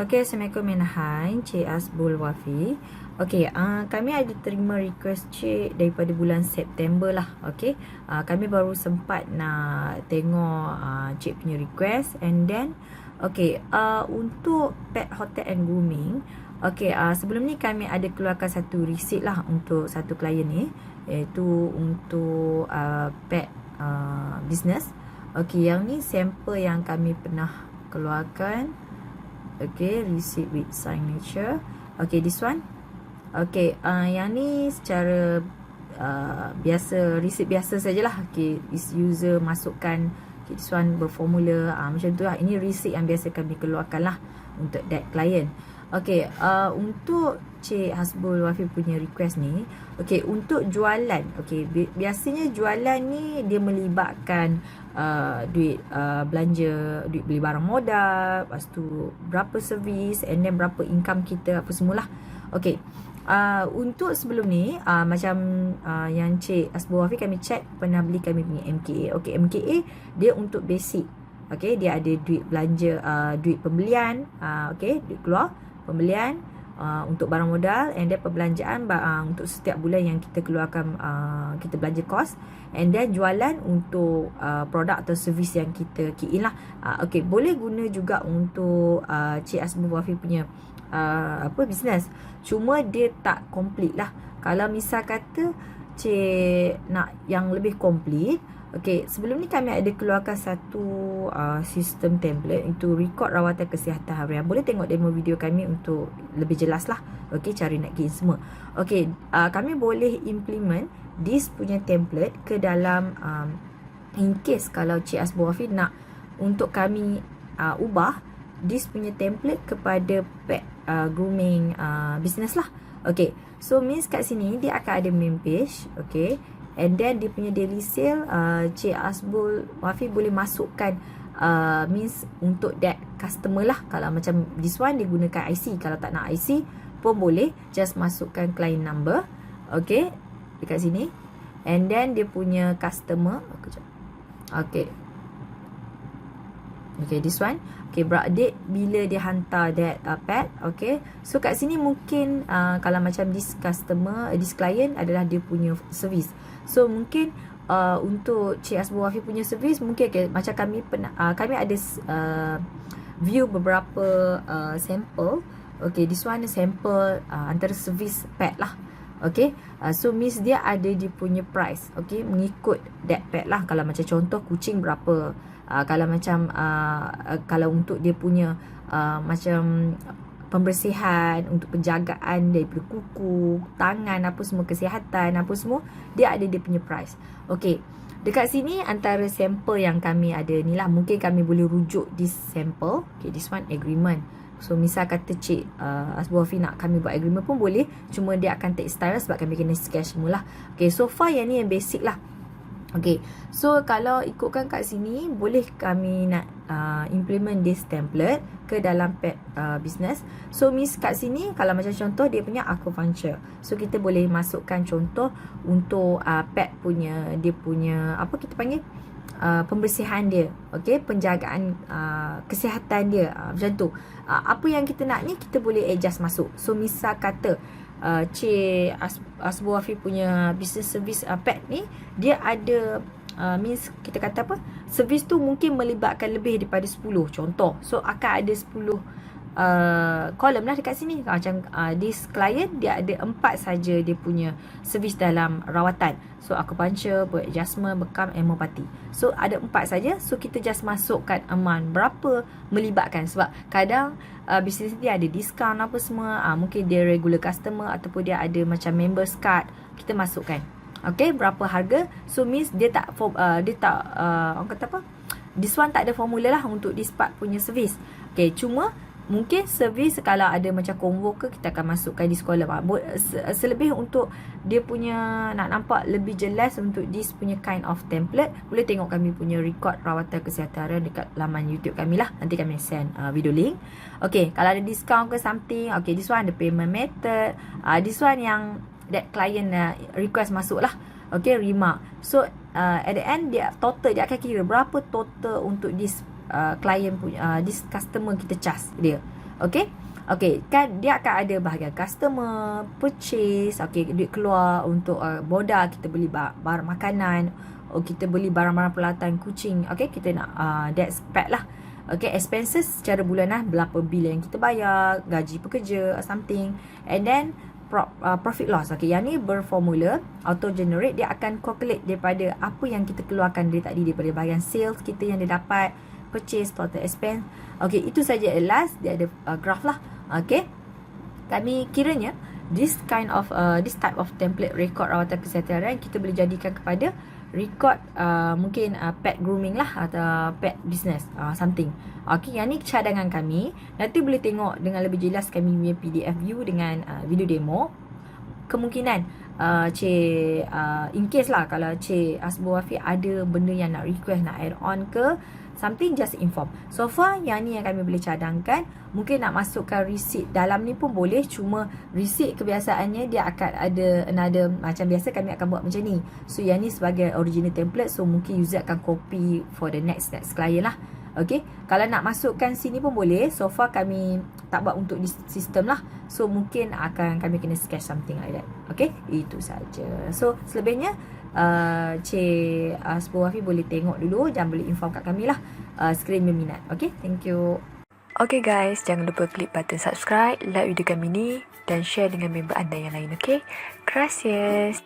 Okey, Assalamualaikum hi, Cik Asbul Wafi. Okey, uh, kami ada terima request Cik daripada bulan September lah. Okey, uh, kami baru sempat nak tengok uh, Cik punya request and then okey, uh, untuk pet hotel and grooming, okey, uh, sebelum ni kami ada keluarkan satu receipt lah untuk satu klien ni iaitu untuk uh, pet uh, business. Okey, yang ni sampel yang kami pernah keluarkan. Okay, receipt with signature. Okay, this one. Okay, uh, yang ni secara uh, biasa, receipt biasa sajalah. Okay, user masukkan okay, this one berformula. Uh, macam tu lah. Ini receipt yang biasa kami keluarkan lah untuk that client. Okay, uh, untuk Cik Hasbul Wafi punya request ni, okay, untuk jualan, okay, bi- biasanya jualan ni dia melibatkan uh, duit uh, belanja, duit beli barang modal, lepas tu berapa servis, and then berapa income kita, apa semualah. Okay, uh, untuk sebelum ni, uh, macam uh, yang Cik Hasbul Wafi kami check, pernah beli kami punya MKA. Okay, MKA dia untuk basic. Okay, dia ada duit belanja, uh, duit pembelian, uh, okay, duit keluar pembelian uh, untuk barang modal and then perbelanjaan uh, untuk setiap bulan yang kita keluarkan uh, kita belanja kos. And then jualan untuk uh, produk atau servis yang kita key in lah. Uh, okay boleh guna juga untuk uh, Cik Asmi Wafi punya uh, apa business. Cuma dia tak complete lah. Kalau misal kata Cik nak yang lebih complete Okey, sebelum ni kami ada keluarkan satu uh, sistem template itu record rawatan kesihatan harian. Boleh tengok demo video kami untuk lebih jelas lah. Okey, cara nak gain semua. Okey, uh, kami boleh implement this punya template ke dalam um, in case kalau Cik Asbu Wafi nak untuk kami uh, ubah this punya template kepada pet uh, grooming uh, business lah. Okey, so means kat sini dia akan ada main page. Okey, And then dia punya daily sale uh, Cik Asbul Wafi boleh masukkan uh, Means untuk that customer lah. Kalau macam this one dia gunakan IC Kalau tak nak IC pun boleh Just masukkan client number. Okay Dekat sini. And then dia punya customer Okay Okay this one. Okay date bila dia hantar that uh, pet Okay. So kat sini mungkin uh, Kalau macam this customer This client adalah dia punya service. So mungkin uh, Untuk Cik Asbu Wafi punya service Mungkin okay, macam kami pernah uh, Kami ada uh, View beberapa uh, Sample. Okay this one sample uh, Antara service pet lah Okay uh, So miss dia ada dia punya price Okay Mengikut that pet lah Kalau macam contoh kucing berapa uh, kalau macam uh, uh, kalau untuk dia punya uh, macam pembersihan untuk penjagaan daripada kuku, tangan apa semua kesihatan apa semua dia ada dia punya price. Okey. Dekat sini antara sampel yang kami ada ni lah mungkin kami boleh rujuk this sample. Okay, this one agreement. So misal kata cik uh, Asbu Afi nak kami buat agreement pun boleh Cuma dia akan take style sebab kami kena sketch semua lah Okay so far yang ni yang basic lah Okay, so kalau ikutkan kat sini, boleh kami nak uh, implement this template ke dalam pet uh, business. So, miss kat sini, kalau macam contoh, dia punya aquapuncture. So, kita boleh masukkan contoh untuk uh, pet punya, dia punya, apa kita panggil? Uh, pembersihan dia, okay, penjagaan uh, kesihatan dia, uh, macam tu. Uh, apa yang kita nak ni, kita boleh adjust masuk. So, misal kata, uh, Cik As Asbu Wafi punya business service uh, pet ni dia ada uh, means kita kata apa servis tu mungkin melibatkan lebih daripada 10 contoh so akan ada 10 Uh, column lah dekat sini. Macam uh, this client dia ada empat saja dia punya servis dalam rawatan. So acupuncture, buat adjustment, bekam, emopati so ada empat saja. So kita just masukkan amount berapa melibatkan. Sebab kadang uh, bisnes dia ada diskaun apa semua. Uh, mungkin dia regular customer ataupun dia ada macam members card kita masukkan. Okay, berapa harga? So means dia tak uh, dia tak uh, orang kata apa? This one tak ada formula lah untuk this part punya servis Okay, cuma Mungkin servis kalau ada macam combo ke kita akan masukkan di sekolah. Selebih untuk dia punya nak nampak lebih jelas untuk this punya kind of template. Boleh tengok kami punya record rawatan kesihatan dekat laman YouTube kami lah. Nanti kami send uh, video link. Okay, kalau ada discount ke something. Okay, this one ada payment method. Uh, this one yang that client uh, request masuk lah. Okay, remark. So, uh, at the end dia total dia akan kira berapa total untuk this uh, client punya uh, this customer kita charge dia Okay. Okay, kan dia akan ada bahagian customer, purchase, okay, duit keluar untuk uh, modal kita beli ba- barang makanan, oh kita beli barang-barang peralatan kucing, okay, kita nak uh, that's pack lah. Okay, expenses secara bulanan berapa bil yang kita bayar, gaji pekerja or something. And then uh, profit loss. Okay, yang ni berformula auto generate dia akan calculate daripada apa yang kita keluarkan dari tadi daripada bahagian sales kita yang dia dapat, purchase, total expense. Okay, itu saja at last dia ada uh, graph lah. Okay. Kami kiranya this kind of uh, this type of template record rawatan kesihatan kita boleh jadikan kepada record uh, mungkin uh, pet grooming lah atau pet business uh, something. Okay, yang ni cadangan kami. Nanti boleh tengok dengan lebih jelas kami punya PDF view dengan uh, video demo. Kemungkinan uh, Cik uh, in case lah kalau Cik Asbu Wafi ada benda yang nak request nak add on ke something just inform. So far yang ni yang kami boleh cadangkan, mungkin nak masukkan receipt dalam ni pun boleh cuma receipt kebiasaannya dia akan ada another macam biasa kami akan buat macam ni. So yang ni sebagai original template so mungkin user akan copy for the next next client lah. Okay, kalau nak masukkan sini pun boleh. So far kami tak buat untuk sistem lah. So mungkin akan kami kena sketch something like that. Okay, itu saja. So selebihnya uh, Cik uh, Sepuh Wafi boleh tengok dulu. Jangan boleh inform kat kami lah. Uh, Screen berminat. Okay? Thank you. Okay guys, jangan lupa klik button subscribe, like video kami ni dan share dengan member anda yang lain, okay? Gracias!